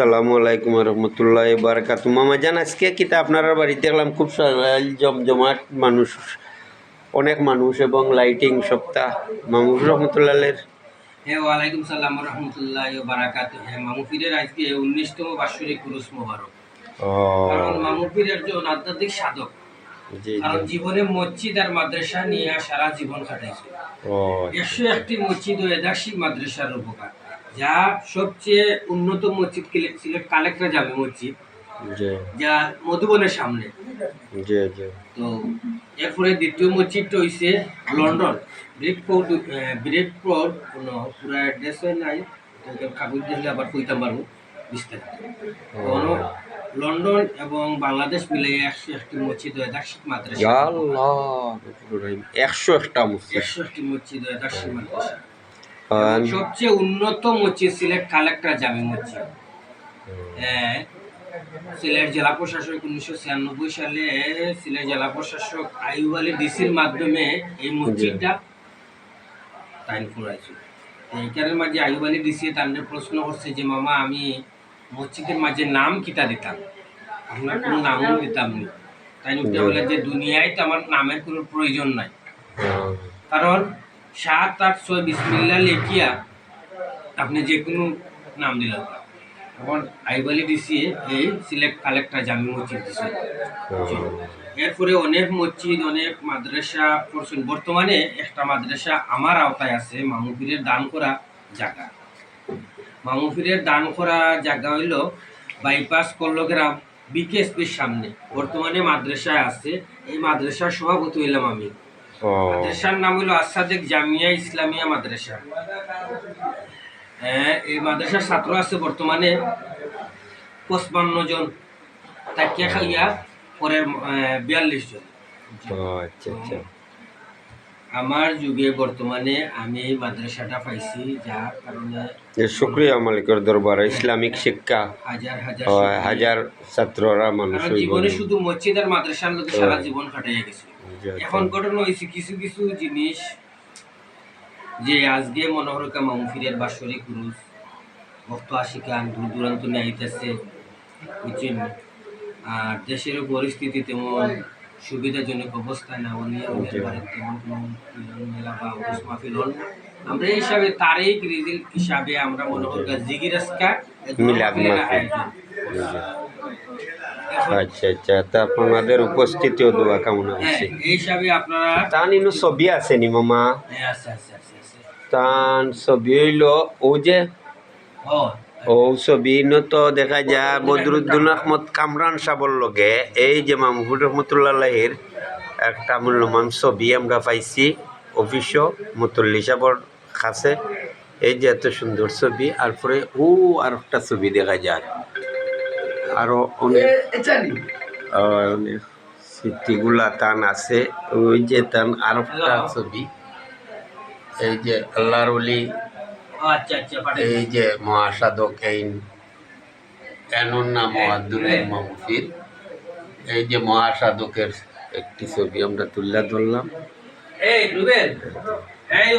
আসসালামু আলাইকুম রহমতুল্লাহ বারকাত। মামা জান আজকে কিতা আপনার বাড়িতে গেলাম খুব জমজমাট মানুষ অনেক মানুষ এবং লাইটিং সপ্তাহ। মামুর রহমতুল্লাহের হ্যাঁ ওয়ালাইকুম সালাম রহমতুল্লাহ বারাকাত। হ্যাঁ মামুফিরের আজকে উনিশতম বাৎসরিক কুরুস মোবারক। কারণ মামুফির একজন আধ্যাত্মিক সাধক। কারণ জীবনে মসজিদ আর মাদ্রাসা নিয়ে সারা জীবন কাটাইছে। একশো একটি মসজিদ ও এদাসী মাদ্রাসার উপকার যা সবচেয়ে উন্নত মসজিদ কিলে- সিলেট কালেক্টর জামে মসজিদ যা মধুবনের সামনে। তো এরপরে দ্বিতীয় মসজিদটা হইছে লন্ডন। ব্রিকফোর্ড ব্রিকফোর্ড কোনো পুরো অ্যাড্রেস হয় নাই কাগজ দিলে আবার কইতাম পারব বিস্তারিত। লন্ডন এবং বাংলাদেশ মিলে একশো একটি মসজিদ ও এদার্শিক মাদ্রাসা। একশো একটা মসজিদ। একশো একটি মসজিদ ও এদার্শিক মাদ্রাসা। সবচেয়ে উন্নত মসজিদ সিলেট কালেক্টর জামি মসজিদ। হ্যাঁ, সিলেট জেলা প্রশাসক উনিশশো ছিয়ানব্বই সালে সিলেট জেলা প্রশাসক আইয়ুব আলী ডিসির মাধ্যমে এই মসজিদটা টাইম করাইছিল এইখানের মাঝে আইয়ুব আলী ডিসি তাদের প্রশ্ন করছে যে মামা আমি মসজিদের মাঝে নাম কিতা দিতাম? আপনার কোনো নামও দিতাম না। তাই উঠে বলে যে দুনিয়ায় তো আমার নামের কোনো প্রয়োজন নাই। কারণ সাত আট ছয় বিসমিল্লা লেখিয়া আপনি যে কোনো নাম দিলেন। এখন আইবালি দিছি এই সিলেক্ট কালেক্টর জামি মসজিদ দিছে। এরপরে অনেক মসজিদ অনেক মাদ্রাসা করছেন বর্তমানে একটা মাদ্রাসা আমার আওতায় আছে মামুফিরের দান করা জায়গা। মামুফিরের দান করা জায়গা হইল বাইপাস কল্লগ্রাম বিকেএসপির সামনে। বর্তমানে মাদ্রাসায় আছে। এই মাদ্রাসার সভাপতি হইলাম আমি। মাদ্রাসার নাম হলো আসাদেক জামিয়া ইসলামিয়া মাদ্রাসা। হ্যাঁ এই মাদ্রাসার ছাত্র আছে বর্তমানে পঁচপান্ন জন তাকিয়া খাইয়া পরের বিয়াল্লিশ জন। আচ্ছা আচ্ছা। আমার যুগে বর্তমানে আমি এই মাদ্রাসাটা পাইছি যার কারণে শুক্রিয়া মালিকের দরবারে ইসলামিক শিক্ষা। হাজার হাজার হাজার ছাত্ররা মানুষ জীবনে শুধু মসজিদ আর মাদ্রাসার লোক সারা জীবন কাটাইয়া গেছে। এখন ঘটনা হয়েছে কিছু কিছু জিনিস যে আজকে মনোহরকা মামুফিরের বাৎসরিক পুরুষ ভক্ত আশিকান দূর দূরান্ত নিয়ে আইতেছে বুঝছেন? আর দেশেরও পরিস্থিতি তেমন সুবিধাজনক অবস্থা না উনি তেমন কোনো মেলা বা উরুস মাহফিল হল আমরা এই হিসাবে তারিখ রিজিল হিসাবে আমরা মনোহরকা জিগিরাস্কা মিলাদ মাহফিল। আচ্ছা আচ্ছা তা আপনাদের উপস্থিতিও দোয়া কামনা হ্যাঁ আছে। আপনারা তান ইনু ছবি আছে নি মামা? হ্যাঁ আচ্ছা আচ্ছা আচ্ছা আচ্ছা তান ছবি হইল ও যে? ও ছবি তো দেখা যায় বদরুদ্দিন আহমদ। কামরান সাবর লগে এই যে মামুহুর রহমতুল্লাহের একটা মূল্যমান ছবি আমরা পাইছি অফিসও মুতল্লি সাবর কাছে। এই যে এত সুন্দর ছবি আর পরে ও আর একটা ছবি দেখা যায়। আরও অনেক অনেক স্মৃতিগুলা টান আছে। ওই যে টান আর একটা ছবি। এই যে আল্লাহর অলি আচ্ছা আচ্ছা এই যে মহাসাধক এই এনর নাম মহাদুরের মাহফির এই যে মহাসাধকের একটি ছবি আমরা তুলে ধরলাম। এই রুবেল। এই